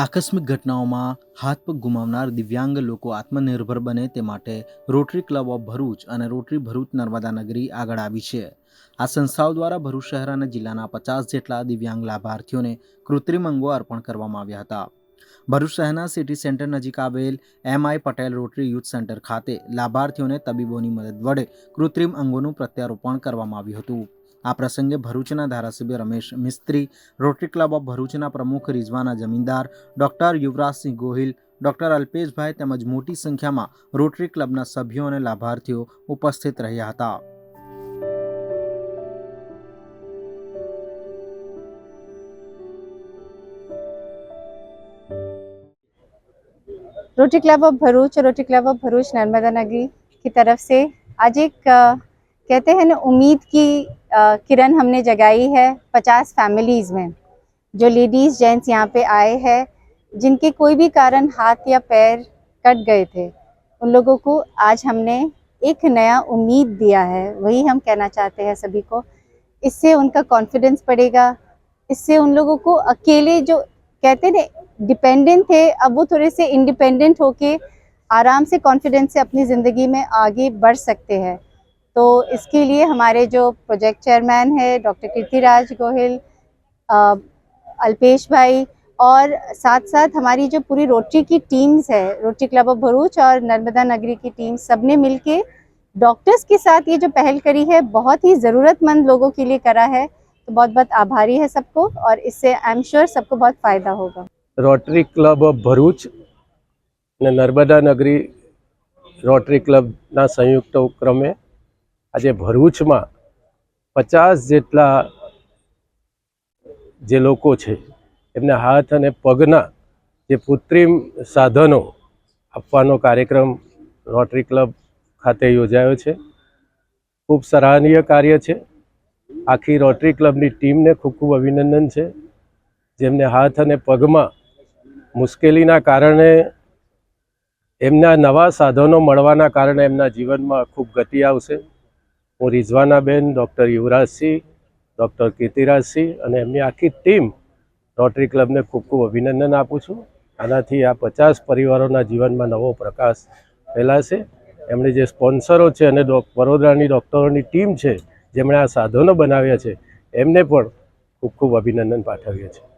આકસ્મિક ઘટનાઓમાં હાથ પગ ગુમાવનાર દિવ્યાંગ લોકો આત્મનિર્ભર બને તે માટે રોટરી ક્લબ ઓફ ભરૂચ અને રોટરી ભરૂચ નર્મદા નગરી આગળ આવી છે. આ સંસ્થાઓ દ્વારા ભરૂચ શહેર અને જિલ્લાના પચાસ જેટલા દિવ્યાંગ લાભાર્થીઓને કૃત્રિમ અંગો અર્પણ કરવામાં આવ્યા હતા. ભરૂચ શહેરના સિટી સેન્ટર નજીક આવેલ M I Patel Rotary youth centre ખાતે લાભાર્થીઓને તબીબોની મદદ વડે કૃત્રિમ અંગોનું પ્રત્યારોપણ કરવામાં આવ્યું હતું. આ પ્રસંગે ભરૂચના ધારાસભ્ય Ramesh Mistry Rotary club of ભરૂચના પ્રમુખ રિઝવાના જમીનદાર ડોક્ટર યુવરાજસિંહ ગોહિલ ડોક્ટર અલ્પેશભાઈ તેમજ મોટી સંખ્યામાં રોટરી ક્લબના સભ્યો અને લાભાર્થીઓ ઉપસ્થિત રહ્યા હતા रोटरी क्लब ऑफ भरूच और Rotary club of Bharuch Narmada Nagari की तरफ से आज एक अ, कहते हैं ना, उम्मीद की किरण हमने जगाई है पचास फैमिलीज़ में। जो लेडीज़ जेंट्स यहाँ पे आए हैं, जिनके कोई भी कारण हाथ या पैर कट गए थे, उन लोगों को आज हमने एक नया उम्मीद दिया है। वही हम कहना चाहते हैं सभी को। इससे उनका कॉन्फिडेंस बढ़ेगा। इससे उन लोगों को अकेले जो कहते ना डिपेंडेंट थे, अब वो थोड़े से इंडिपेंडेंट होके आराम से कॉन्फिडेंस से अपनी ज़िंदगी में आगे बढ़ सकते हैं। तो इसके लिए हमारे जो प्रोजेक्ट चेयरमैन है डॉक्टर कीर्तिराज गोहिल अ, अल्पेश भाई और साथ साथ हमारी जो पूरी रोटरी की टीम्स है रोटरी क्लब ऑफ भरूच और नर्मदा नगरी की टीम सबने मिलके डॉक्टर्स के साथ ये जो पहल करी है बहुत ही ज़रूरतमंद लोगों के लिए करा है तो बहुत बहुत आभारी है सबको और इससे आई एम श्योर सबको बहुत फ़ायदा होगा રોટરી ક્લબ ઓફ ભરૂચ અને નર્મદા નગરી રોટરી ક્લબના સંયુક્ત ઉપક્રમે આજે ભરૂચમાં પચાસ જેટલા જે લોકો છે, એમને હાથ અને પગના જે કૃત્રિમ સાધનો આપવાનો કાર્યક્રમ રોટરી ક્લબ ખાતે યોજાયો છે. ખૂબ સરાહનીય કાર્ય છે. આખી રોટરી ક્લબની ટીમને ખૂબ ખૂબ અભિનંદન છે. જેમને હાથ અને પગમાં મુશ્કેલીના કારણે એમના નવા સાધનો મળવાના કારણે એમના જીવનમાં ખૂબ ગતિ આવશે. હું રિઝવાનાબેન, ડૉક્ટર યુવરાજસિંહ, ડૉક્ટર કીર્તિરાજસિંહ અને એમની આખી ટીમ રોટરી ક્લબને ખૂબ ખૂબ અભિનંદન આપું છું. આનાથી આ પચાસ પરિવારોના જીવનમાં નવો પ્રકાશ ફેલાશે. એમણે જે સ્પોન્સરો છે અને વડોદરાની ડૉક્ટરોની ટીમ છે, જેમણે આ સાધનો બનાવ્યા છે, એમને પણ ખૂબ ખૂબ અભિનંદન પાઠવીએ છીએ.